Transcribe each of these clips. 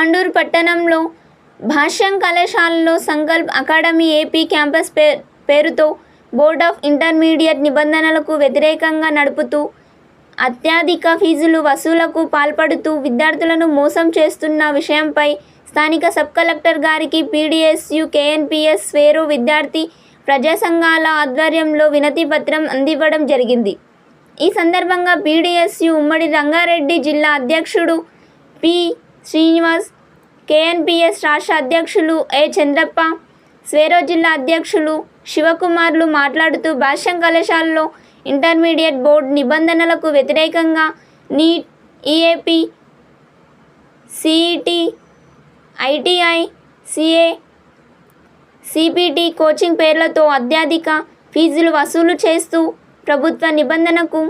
తాండూర్ పట్టణంలో భాష్యం కళాశాలలో Sankalp academy AP campus పే పేరుతో బోర్డ్ ఆఫ్ ఇంటర్మీడియట్ నిబంధనలకు వ్యతిరేకంగా నడుపుతూ అత్యధిక ఫీజులు వసూలకు పాల్పడుతూ విద్యార్థులను మోసం చేస్తున్న విషయంపై స్థానిక సబ్ కలెక్టర్ గారికి పీడీఎస్యు కేఎన్పిఎస్ వేరు విద్యార్థి ప్రజా సంఘాల ఆధ్వర్యంలో వినతి పత్రం అందివ్వడం జరిగింది. ఈ సందర్భంగా పీడీఎస్యు ఉమ్మడి రంగారెడ్డి జిల్లా అధ్యక్షుడు పి. శ్రీనివాస్ కేఎన్పిఎస్ రాష్ట్ర అధ్యక్షులు ఏ చంద్రప్ప స్వేరో జిల్లా అధ్యక్షులు శివకుమార్లు మాట్లాడుతూ భాష్యం కళాశాలలో ఇంటర్మీడియట్ బోర్డు నిబంధనలకు వ్యతిరేకంగా NEET EAP CET ITI CA CPT coaching పేర్లతో అత్యధిక ఫీజులు వసూలు చేస్తూ ప్రభుత్వ నిబంధనకు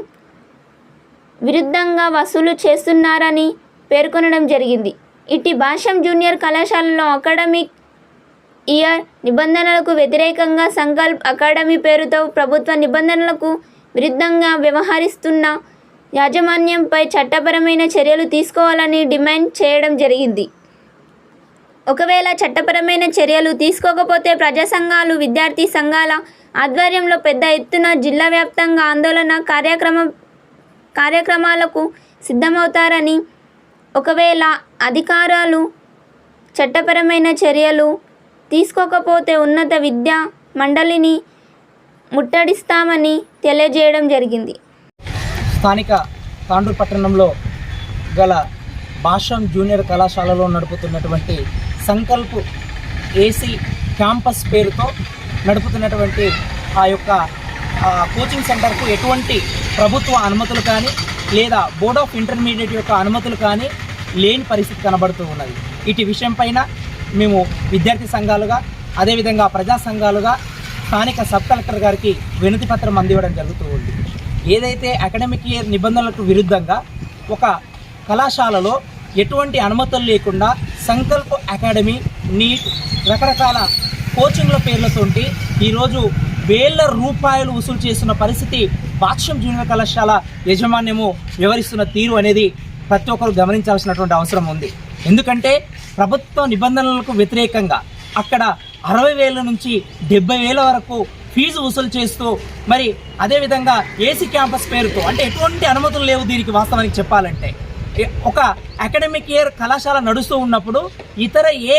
విరుద్ధంగా వసూలు చేస్తున్నారని పేర్కొనడం జరిగింది. ఇటీ భాష్యం జూనియర్ కళాశాలలో అకాడమిక్ ఇయర్ నిబంధనలకు వ్యతిరేకంగా సంకల్ప్ అకాడమీ పేరుతో ప్రభుత్వ నిబంధనలకు విరుద్ధంగా వ్యవహరిస్తున్న యాజమాన్యంపై చట్టపరమైన చర్యలు తీసుకోవాలని డిమాండ్ చేయడం జరిగింది. ఒకవేళ చట్టపరమైన చర్యలు తీసుకోకపోతే ప్రజా సంఘాలు విద్యార్థి సంఘాల ఆధ్వర్యంలో పెద్ద ఎత్తున జిల్లా వ్యాప్తంగా ఆందోళన కార్యక్రమం కార్యక్రమాలకు సిద్ధమవుతారని ఒకవేళ అధికారాలు చట్టపరమైన చర్యలు తీసుకోకపోతే ఉన్నత విద్యా మండలిని ముట్టడిస్తామని తెలియజేయడం జరిగింది. స్థానిక తాండూరు పట్టణంలో గల భాషం జూనియర్ కళాశాలలో నడుపుతున్నటువంటి సంకల్ప్ ఏసీ క్యాంపస్ పేరుతో నడుపుతున్నటువంటి ఆ యొక్క కోచింగ్ సెంటర్కు ఎటువంటి ప్రభుత్వ అనుమతులు కానీ లేదా బోర్డ్ ఆఫ్ ఇంటర్మీడియట్ యొక్క అనుమతులు కానీ లేని పరిస్థితి కనబడుతూ ఉన్నది. ఇటు విషయంపైన మేము విద్యార్థి సంఘాలుగా అదేవిధంగా ప్రజా సంఘాలుగా స్థానిక సబ్ కలెక్టర్ గారికి వినతి పత్రం అందివ్వడం జరుగుతూ ఉంది. ఏదైతే అకాడమిక్ ఇయర్ నిబంధనలకు విరుద్ధంగా ఒక కళాశాలలో ఎటువంటి అనుమతులు లేకుండా సంకల్ప్ అకాడమీ నీట్ రకరకాల కోచింగ్ల పేర్లతోటి ఈరోజు వేల రూపాయలు వసూలు చేస్తున్న పరిస్థితి భాష్యం జూనియర్ కళాశాల యజమాన్యము వివరిస్తున్న తీరు అనేది ప్రతి ఒక్కరు గమనించాల్సినటువంటి అవసరం ఉంది. ఎందుకంటే ప్రభుత్వ నిబంధనలకు వ్యతిరేకంగా అక్కడ అరవై వేల నుంచి డెబ్బై వేల వరకు ఫీజు వసూలు చేస్తూ మరి అదేవిధంగా ఏసీ క్యాంపస్ పేరుతో అంటే ఎటువంటి అనుమతులు లేవు దీనికి వాస్తవానికి చెప్పాలంటే. ఒక అకాడమిక్ ఇయర్ కళాశాల నడుస్తూ ఉన్నప్పుడు ఇతర ఏ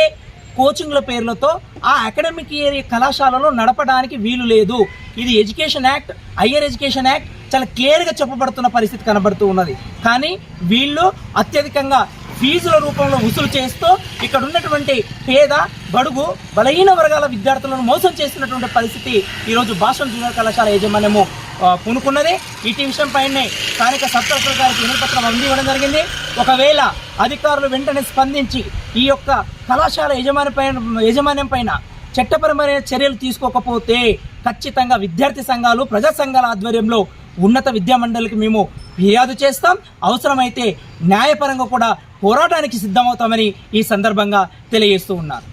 కోచింగ్ల పేర్లతో ఆ అకాడమిక్ ఇయర్ కళాశాలలో నడపడానికి వీలు లేదు. ఇది education act higher education act చాలా క్లియర్గా చెప్పబడుతున్న పరిస్థితి కనబడుతూ ఉన్నది. కానీ వీళ్ళు అత్యధికంగా ఫీజుల రూపంలో వసూలు చేస్తూ ఇక్కడ ఉన్నటువంటి పేద బడుగు బలహీన వర్గాల విద్యార్థులను మోసం చేస్తున్నటువంటి పరిస్థితి ఈరోజు భాషం జూనియర్ కళాశాల యాజమాన్యము పూనుకున్నది. ఇటీ విషయం పైనే స్థానిక సబ్ కలెక్టర్ గారికి వినపత్రం అందివ్వడం జరిగింది. ఒకవేళ అధికారులు వెంటనే స్పందించి ఈ యొక్క కళాశాల యజమాని పైన యజమాన్యం పైన చట్టపరమైన చర్యలు తీసుకోకపోతే ఖచ్చితంగా విద్యార్థి సంఘాలు ప్రజా సంఘాల ఆధ్వర్యంలో ఉన్నత విద్యా మండలికి మేము ఫిర్యాదు చేస్తాం. అవసరమైతే న్యాయపరంగా కూడా పోరాటానికి సిద్ధమవుతామని ఈ సందర్భంగా తెలియజేస్తూ ఉన్నారు.